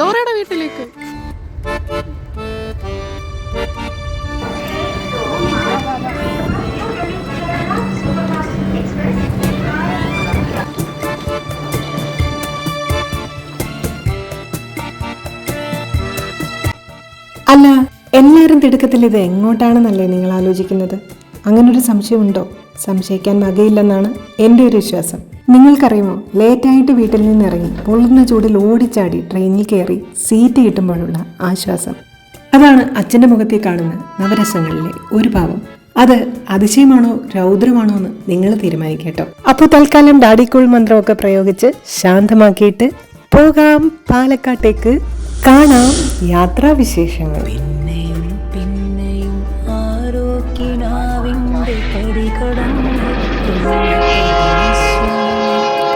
ഡോറയുടെ വീട്ടിലേക്ക്. അല്ല എല്ലാവരും തിടുക്കത്തിൽ ഇത് എങ്ങോട്ടാണെന്നല്ലേ നിങ്ങൾ ആലോചിക്കുന്നത്? അങ്ങനൊരു സംശയമുണ്ടോ? സംശയിക്കാൻ വകയില്ലെന്നാണ് എന്റെ ഒരു വിശ്വാസം. നിങ്ങൾക്കറിയുമോ ലേറ്റായിട്ട് വീട്ടിൽ നിന്ന് ഇറങ്ങി പൊള്ളുന്ന ചൂടിൽ ഓടിച്ചാടി ട്രെയിനിൽ കയറി സീറ്റ് കിട്ടുമ്പോഴുള്ള ആശ്വാസം. അതാണ് അച്ഛന്റെ മുഖത്തെ കാണുന്ന നവരസങ്ങളിലെ ഒരു ഭാവം. അത് അതിശയമാണോ രൗദ്രമാണോ എന്ന് നിങ്ങൾ തീരുമാനിക്കട്ടോ. അപ്പോൾ തൽക്കാലം ഡാഡിക്കൂൾ മന്ത്രമൊക്കെ പ്രയോഗിച്ച് ശാന്തമാക്കിയിട്ട് പോകാം പാലക്കാട്ടേക്ക്. കാണാം യാത്രാവിശേഷങ്ങൾ.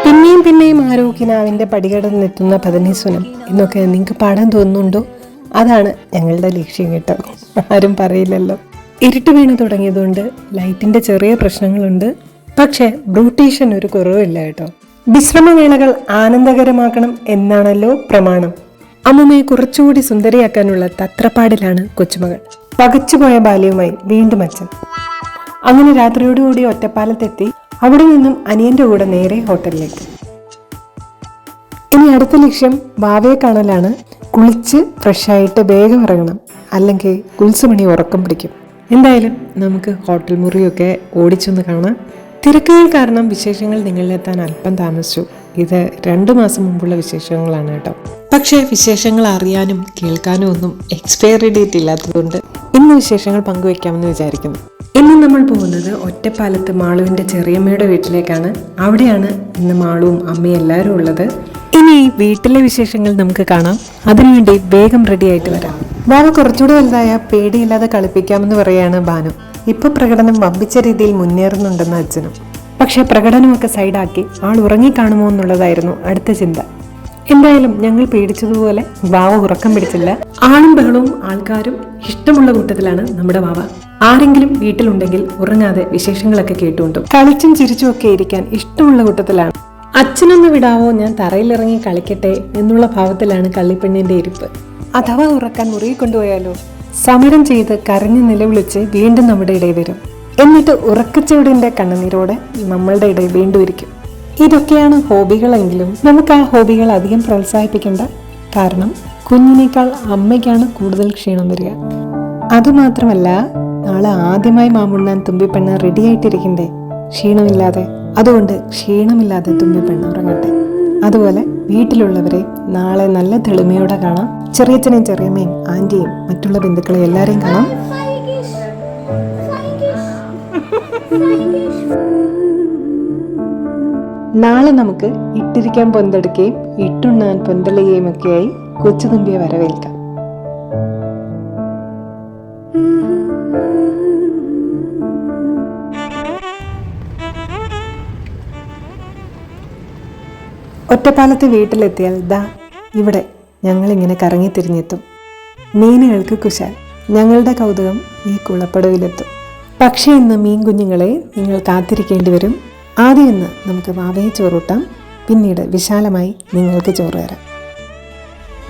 പിന്നെയും പിന്നെയും ആരോഗ്യനാവിന്റെ പടികടന്നെത്തുന്ന പതനീസ്വനം. എന്നൊക്കെ നിങ്ങൾക്ക് പാടാൻ തോന്നുന്നുണ്ടോ? അതാണ് ഞങ്ങളുടെ ലക്ഷ്യം കേട്ടോ. ആരും പറയില്ലല്ലോ. ഇരുട്ട് വീണ് തുടങ്ങിയതുകൊണ്ട് ലൈറ്റിന്റെ ചെറിയ പ്രശ്നങ്ങളുണ്ട്. പക്ഷേ ബ്രൂട്ടീഷൻ ഒരു കുറവില്ല കേട്ടോ. വിശ്രമവേളകൾ ആനന്ദകരമാക്കണം എന്നാണല്ലോ പ്രമാണം. അമ്മുമ്മയെ കുറച്ചുകൂടി സുന്ദരിയാക്കാനുള്ള തത്രപ്പാടിലാണ് കൊച്ചുമകൾ പകച്ചുപോയ ബാല്യവുമായി വീണ്ടും അച്ഛൻ. അങ്ങനെ രാത്രിയോടുകൂടി ഒറ്റപ്പാലത്തെത്തി അവിടെ നിന്നും അനിയന്റെ കൂടെ നേരെ ഹോട്ടലിലേക്ക്. ഇനി അടുത്ത ലക്ഷ്യം ഭാവയെ കാണലാണ്. കുളിച്ച് ഫ്രഷായിട്ട് വേഗം ഇറങ്ങണം. അല്ലെങ്കിൽ കുൽസുമണി ഉറക്കം പിടിക്കും. എന്തായാലും നമുക്ക് ഹോട്ടൽ മുറിയൊക്കെ ഓടിച്ചൊന്ന് കാണാം. തിരക്കുകൾ കാരണം വിശേഷങ്ങൾ നിങ്ങളിലെത്താൻ അല്പം താമസിച്ചു. ഇത് രണ്ടു മാസം മുമ്പുള്ള വിശേഷങ്ങളാണ് കേട്ടോ. പക്ഷേ വിശേഷങ്ങൾ അറിയാനും കേൾക്കാനും ഒന്നും എക്സ്പയറി ഡേറ്റ് ഇല്ലാത്തതുകൊണ്ട് ഇന്ന് വിശേഷങ്ങൾ പങ്കുവയ്ക്കാമെന്ന് വിചാരിക്കുന്നു. ഇന്ന് നമ്മൾ പോകുന്നത് ഒറ്റപ്പാലത്ത് മാളുവിന്റെ ചെറിയമ്മയുടെ വീട്ടിലേക്കാണ്. അവിടെയാണ് ഇന്ന് മാളുവും അമ്മയും എല്ലാവരും ഉള്ളത്. ഇനി വീട്ടിലെ വിശേഷങ്ങൾ നമുക്ക് കാണാം. അതിനുവേണ്ടി വേഗം റെഡി ആയിട്ട് വരാം. ബാബ കുറച്ചുകൂടി വലുതായ പേടിയില്ലാതെ കളിപ്പിക്കാമെന്ന് പറയാണ് ബാനു. ഇപ്പോൾ പ്രകടനം വമ്പിച്ച രീതിയിൽ മുന്നേറുന്നുണ്ടെന്ന് അച്ഛനും. പക്ഷേ പ്രകടനമൊക്കെ സൈഡാക്കി ആൾ ഉറങ്ങിക്കാണുമോ എന്നുള്ളതായിരുന്നു അടുത്ത ചിന്ത. എന്തായാലും ഞങ്ങൾ പേടിച്ചതുപോലെ വാവ ഉറക്കം പിടിച്ചില്ല. ആളും ബഹളവും ആൾക്കാരും ഇഷ്ടമുള്ള കൂട്ടത്തിലാണ് നമ്മുടെ വാവ ആരെങ്കിലും വീട്ടിലുണ്ടെങ്കിൽ ഉറങ്ങാതെ വിശേഷങ്ങളൊക്കെ കേട്ടുകൊണ്ടും കളിച്ചും ചിരിച്ചും ഒക്കെ ഇരിക്കാൻ ഇഷ്ടമുള്ള കൂട്ടത്തിലാണ്. അച്ഛനൊന്ന് വിടാവോ? ഞാൻ തറയിലിറങ്ങി കളിക്കട്ടെ എന്നുള്ള ഭാവത്തിലാണ് കള്ളിപ്പെണ്ണിന്റെ ഇരിപ്പ്. അഥവാ ഉറക്കാൻ മുറിയിൽ കൊണ്ടുപോയാലോ? സമരം ചെയ്ത് കരഞ്ഞു നിലവിളിച്ച് വീണ്ടും നമ്മുടെ ഇടയിൽ വരും. എന്നിട്ട് ഉറക്കച്ചെവിടിന്റെ കണ്ണുനീരോടെ നമ്മളുടെ ഇടയിൽ വീണ്ടും ഇരിക്കും. ഇതൊക്കെയാണ് ഹോബികളെങ്കിലും നമുക്ക് ആ ഹോബികൾ അധികം പ്രോത്സാഹിപ്പിക്കേണ്ട കാരണം കുഞ്ഞിനേക്കാൾ അമ്മയ്ക്കാണ് കൂടുതൽ ക്ഷീണം വരിക. അതുമാത്രമല്ല നാളെ ആദ്യമായി മാമുണ്ണാൻ പെണ്ണ റെഡി ആയിട്ടിരിക്കണ്ടേ? ക്ഷീണമില്ലാതെ. അതുകൊണ്ട് ക്ഷീണമില്ലാതെ തുമ്പിപ്പെണ്ണ ഉറങ്ങട്ടെ. അതുപോലെ വീട്ടിലുള്ളവരെ നാളെ നല്ല തെളിമയോടെ കാണാം. ചെറിയച്ഛനെയും ചെറിയമ്മയും ആന്റിയും മറ്റുള്ള ബന്ധുക്കളെ എല്ലാവരെയും കാണാം. നാളെ നമുക്ക് ഇട്ടിരിക്കാൻ പൊന്തെടുക്കുകയും ഇട്ടുണ്ണാൻ പൊന്തളുകയും ഒക്കെയായി കൊച്ചുതുമ്പിയെ വരവേൽക്കാം. ഒറ്റപ്പാലത്ത് വീട്ടിലെത്തിയാൽ ദാ ഇവിടെ ഞങ്ങളിങ്ങനെ കറങ്ങിത്തിരിഞ്ഞെത്തും മീനുകൾക്ക് കുശാൽ. ഞങ്ങളുടെ കൗതുകം ഈ കുളപ്പടവിലെത്തും. പക്ഷേ ഇന്ന് മീൻ കുഞ്ഞുങ്ങളെ നിങ്ങൾ കാത്തിരിക്കേണ്ടി വരും. ആദ്യം ഇന്ന് നമുക്ക് വാവയെ ചോറൂട്ടാം. പിന്നീട് വിശാലമായി നിങ്ങൾക്ക് ചോറ് തരാം.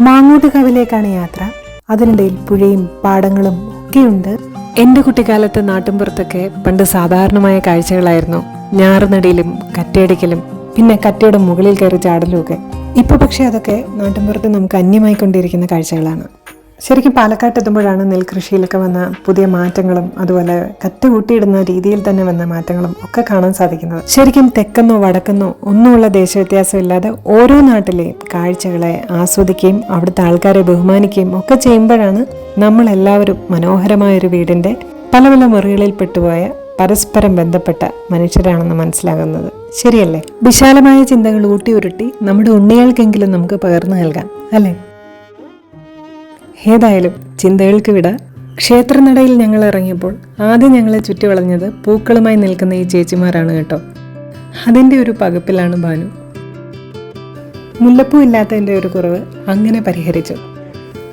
മാങ്ങോട്ട് കവിലേക്കാണ് യാത്ര. അതിനിടയിൽ പുഴയും പാടങ്ങളും ഒക്കെയുണ്ട്. എന്റെ കുട്ടിക്കാലത്ത് നാട്ടിൻപുറത്തൊക്കെ പണ്ട് സാധാരണമായ കാഴ്ചകളായിരുന്നു. ഞാറുനടിയിലും കറ്റയടിക്കലും പിന്നെ കറ്റയുടെ മുകളിൽ കയറി ചാടലുമൊക്കെ. ഇപ്പൊ പക്ഷേ അതൊക്കെ നാട്ടിൻപുറത്ത് നമുക്ക് അന്യമായി കൊണ്ടിരിക്കുന്ന കാഴ്ചകളാണ്. ശരിക്കും പാലക്കാട്ട് എത്തുമ്പോഴാണ് നെൽകൃഷിയിലൊക്കെ വന്ന പുതിയ മാറ്റങ്ങളും അതുപോലെ കറ്റ കൂട്ടിയിടുന്ന രീതിയിൽ തന്നെ വന്ന മാറ്റങ്ങളും ഒക്കെ കാണാൻ സാധിക്കുന്നത്. ശരിക്കും തെക്കെന്നോ വടക്കെന്നോ ഒന്നുമുള്ള ദേശവ്യത്യാസമില്ലാതെ ഓരോ നാട്ടിലെയും കാഴ്ചകളെ ആസ്വദിക്കുകയും അവിടുത്തെ ആൾക്കാരെ ബഹുമാനിക്കുകയും ഒക്കെ ചെയ്യുമ്പോഴാണ് നമ്മൾ എല്ലാവരും മനോഹരമായ ഒരു വീടിന്റെ പല പല മുറികളിൽ പെട്ടുപോയ പരസ്പരം ബന്ധപ്പെട്ട മനുഷ്യരാണെന്ന് മനസ്സിലാകുന്നത്. ശരിയല്ലേ? വിശാലമായ ചിന്തകൾ ഊട്ടി ഉരുട്ടി നമ്മുടെ ഉണ്ണികൾക്കെങ്കിലും നമുക്ക് പകർന്നു നൽകാം അല്ലേ? ഏതായാലും ചിന്തകൾക്ക് വിട. ക്ഷേത്രനടയിൽ ഞങ്ങൾ ഇറങ്ങിയപ്പോൾ ആദ്യം ഞങ്ങളെ ചുറ്റി വളഞ്ഞത് പൂക്കളുമായി നിൽക്കുന്ന ഈ ചേച്ചിമാരാണ് കേട്ടോ. അതിന്റെ ഒരു പകപ്പിലാണ് ഭാനു. മുല്ലപ്പൂ ഇല്ലാത്തതിന്റെ ഒരു കുറവ് അങ്ങനെ പരിഹരിച്ചു.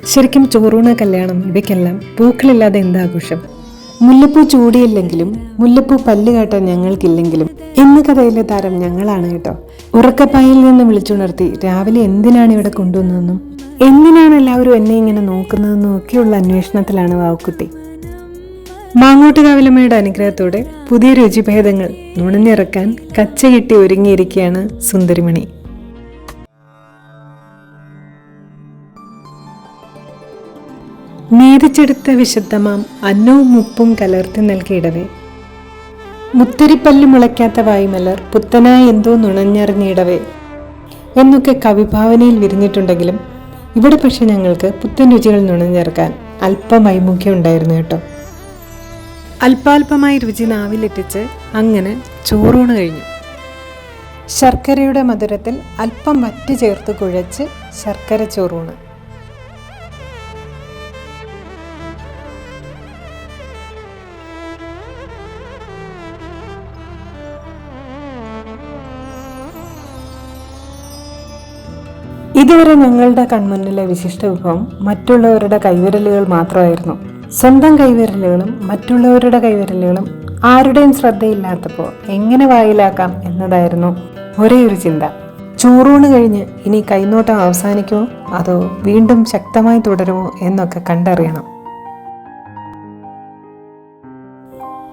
ശരിക്കും ചോറൂണ കല്യാണം ഇവയ്ക്കെല്ലാം പൂക്കളില്ലാതെ എന്താഘോഷം മുല്ലപ്പൂ ചൂടിയില്ലെങ്കിലും മുല്ലപ്പൂ പല്ല് കാട്ടാൻ ഞങ്ങൾക്കില്ലെങ്കിലും ഇന്ന് കഥയിലെ താരം ഞങ്ങളാണ് കേട്ടോ. ഉറക്കപ്പായിൽ നിന്ന് വിളിച്ചുണർത്തി രാവിലെ എന്തിനാണ് ഇവിടെ കൊണ്ടുവന്നതെന്നും എന്തിനാണ് എല്ലാവരും എന്നെ ഇങ്ങനെ നോക്കുന്നതെന്നും ഒക്കെയുള്ള അന്വേഷണത്തിലാണ് വാവുക്കുട്ടി. മാങ്ങോട്ടുകാവിലമ്മയുടെ അനുഗ്രഹത്തോടെ പുതിയ രുചിഭേദങ്ങൾ നുണഞ്ഞിറക്കാൻ കച്ചകിട്ടി ഒരുങ്ങിയിരിക്കുകയാണ് സുന്ദരിമണി. നീതിച്ചെടുത്ത വിശുദ്ധമാം അന്നവും ഉപ്പും കലർത്തി നൽകിയിടവേ. മുത്തരിപ്പല്ല് മുളയ്ക്കാത്ത വായുമലർ പുത്തനായ എന്തോ നുണഞ്ഞറിഞ്ഞിടവേ. എന്നൊക്കെ കവിഭാവനയിൽ വിരിഞ്ഞിട്ടുണ്ടെങ്കിലും ഇവിടെ പക്ഷെ ഞങ്ങൾക്ക് പുത്തൻ രുചികൾ നുണഞ്ഞേർക്കാൻ അല്പം വൈമുഖ്യം ഉണ്ടായിരുന്നു കേട്ടോ. അല്പാൽപമായി രുചി നാവിലെത്തിച്ച് അങ്ങനെ ചോറൂണ് കഴിഞ്ഞു. ശർക്കരയുടെ മധുരത്തിൽ അല്പം വറ്റ് ചേർത്ത് കുഴച്ച് ശർക്കര ചോറൂണ്. ഇതുവരെ ഞങ്ങളുടെ കൺമുന്നിലെ വിശിഷ്ട വിഭവം മറ്റുള്ളവരുടെ കൈവിരലുകൾ മാത്രമായിരുന്നു. സ്വന്തം കൈവിരലുകളും മറ്റുള്ളവരുടെ കൈവിരലുകളും ആരുടെയും ശ്രദ്ധയില്ലാത്തപ്പോൾ എങ്ങനെ വായിലാക്കാം എന്നതായിരുന്നു ഒരേ ഒരു ചിന്ത. ചൂറൂണ് കഴിഞ്ഞ് ഇനി കൈനോട്ടം അവസാനിക്കുമോ? അതോ വീണ്ടും ശക്തമായി തുടരുമോ എന്നൊക്കെ കണ്ടറിയണം.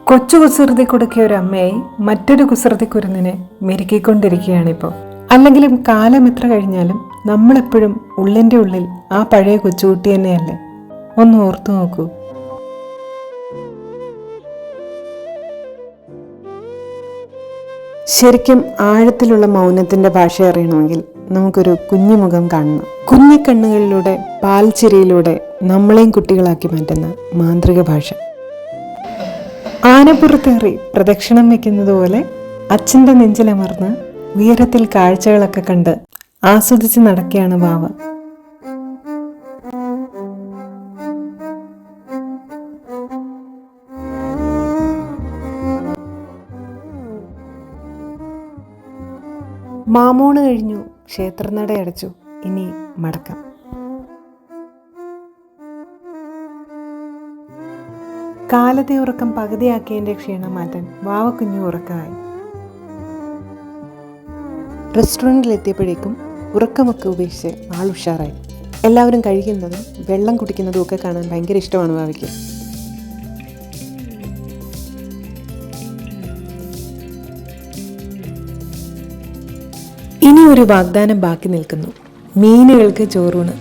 കൊച്ചു കുസൃതി കൊടുക്കിയ ഒരു അമ്മയായി മറ്റൊരു കുസൃതി കുരുന്നിനെ മെരുക്കിക്കൊണ്ടിരിക്കുകയാണിപ്പോൾ. അല്ലെങ്കിലും കാലം എത്ര കഴിഞ്ഞാലും നമ്മളെപ്പോഴും ഉള്ളിന്റെ ഉള്ളിൽ ആ പഴയ കൊച്ചുകുട്ടി തന്നെയല്ലേ? ഒന്ന് ഓർത്തു നോക്കൂ. ശരിക്കും ആഴത്തിലുള്ള മൗനത്തിന്റെ ഭാഷ അറിയണമെങ്കിൽ നമുക്കൊരു കുഞ്ഞുമുഖം കാണണം. കുഞ്ഞിക്കണ്ണുകളിലൂടെ പാൽച്ചിരിയിലൂടെ നമ്മളെയും കുട്ടികളാക്കി മാറ്റുന്ന മാന്ത്രിക ഭാഷ. ആനപ്പുറത്തേറി പ്രദക്ഷിണം വെക്കുന്നത് പോലെ അച്ഛന്റെ നെഞ്ചിലമർന്ന് ഉയരത്തിൽ കാഴ്ചകളൊക്കെ കണ്ട് ആസ്വദിച്ച് നടക്കുകയാണ് വാവ് മാമോണ് കഴിഞ്ഞു. ക്ഷേത്രനട അടച്ചു. ഇനി മടക്കാം. കാലത്തെ ഉറക്കം പകുതിയാക്കിയതിന്റെ ക്ഷീണം മാറ്റാൻ വാവക്കുഞ്ഞു ഉറക്കമായി. റെസ്റ്റോറന്റിലെത്തിയപ്പോഴേക്കും ഉറക്കമൊക്കെ ഉപേക്ഷിച്ച് ആൾ ഉഷാറായി. എല്ലാവരും കഴിക്കുന്നതും വെള്ളം കുടിക്കുന്നതും ഒക്കെ കാണാൻ ഭയങ്കര ഇഷ്ടമാണ് ഭാവിക്ക്. ഇനി ഒരു വാഗ്ദാനം ബാക്കി നിൽക്കുന്നു. മീനുകൾക്ക് ചോറൂണ്.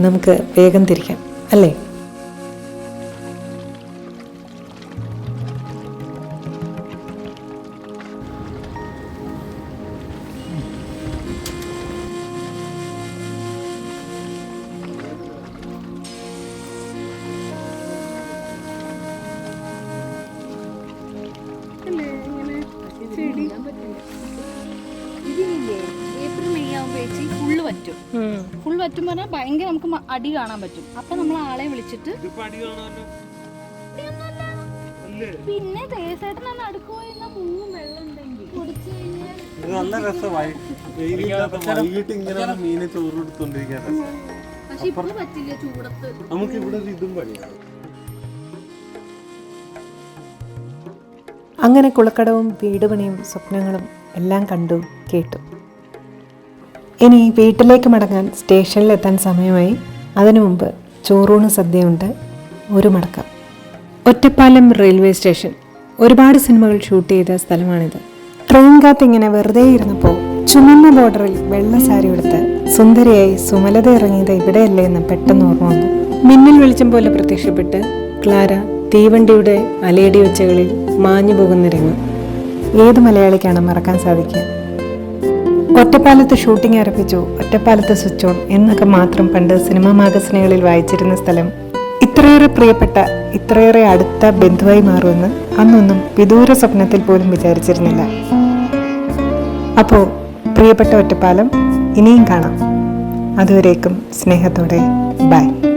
നമുക്ക് വേഗം തിരിക്കാം. അല്ലേ? ഇതില്ലേ ഏപ്രിൽ മെയ് ആകുമ്പോഴേക്ക് ഫുള്ള് പറ്റും ഫുൾ പറ്റും പറഞ്ഞാൽ ഭയങ്കര നമുക്ക് അടി കാണാൻ പറ്റും. അപ്പൊ നമ്മൾ ആളെ വിളിച്ചിട്ട്. പിന്നെ തേസേട്ടൻ നടുക്കുപോയിരുന്ന പൂവും വെള്ളം ഉണ്ടെങ്കിൽ. കുടിച്ചു കഴിഞ്ഞാൽ ഇത് നല്ല രസമായി വൈകിട്ട് ഇങ്ങനെ ഒരു മീനെ ചോറ് കൊടുത്തോണ്ടിരിക്കാൻ രസം പക്ഷെ ഇപ്പൊ പറ്റില്ല ചൂടത്ത്. നമുക്ക് ഇവിടെ ഒരു ഇതും പണിയാം അങ്ങനെ കുളക്കടവും വീടുപണിയും സ്വപ്നങ്ങളും എല്ലാം കണ്ടു കേട്ടു. ഇനി വീട്ടിലേക്ക് മടങ്ങാൻ സ്റ്റേഷനിലെത്താൻ സമയമായി. അതിനു മുമ്പ് ചോറൂണ് സദ്യയുണ്ട് ഒരു മടക്കം. Ottapalam railway station. ഒരുപാട് സിനിമകൾ ഷൂട്ട് ചെയ്ത സ്ഥലമാണിത്. ട്രെയിൻ കാത്ത് ഇങ്ങനെ വെറുതെ ഇരുന്നപ്പോൾ ചുമന്ന ബോർഡറിൽ വെള്ള സാരി എടുത്ത് സുന്ദരിയായി സുമലത ഇറങ്ങിയത് ഇവിടെയല്ലേ എന്ന് പെട്ടെന്ന് ഓർമ്മ വന്നു. മിന്നൽ വെളിച്ചം പോലെ പ്രത്യക്ഷപ്പെട്ട് ക്ലാര തീവണ്ടിയുടെ അലയടി ഉച്ചകളിൽ മാഞ്ഞു പോകുന്ന രംഗം. ഏത് മലയാളിക്കാണ് മറക്കാൻ സാധിക്കുക? ഒറ്റപ്പാലത്ത് ഷൂട്ടിംഗ് ആരംഭിച്ചു ഒറ്റപ്പാലത്ത് സ്വിച്ച് ഓൺ എന്നൊക്കെ മാത്രം പണ്ട് സിനിമാ മാഗസിനുകളിൽ വായിച്ചിരുന്ന സ്ഥലം. ഇത്രയേറെ പ്രിയപ്പെട്ട ഇത്രയേറെ അടുത്ത ബന്ധുവായി മാറുമെന്ന് അന്നൊന്നും വിദൂര സ്വപ്നത്തിൽ പോലും വിചാരിച്ചിരുന്നില്ല. അപ്പോൾ പ്രിയപ്പെട്ട ഒറ്റപ്പാലം ഇനിയും കാണാം. അതുവരേക്കും സ്നേഹത്തോടെ ബൈ.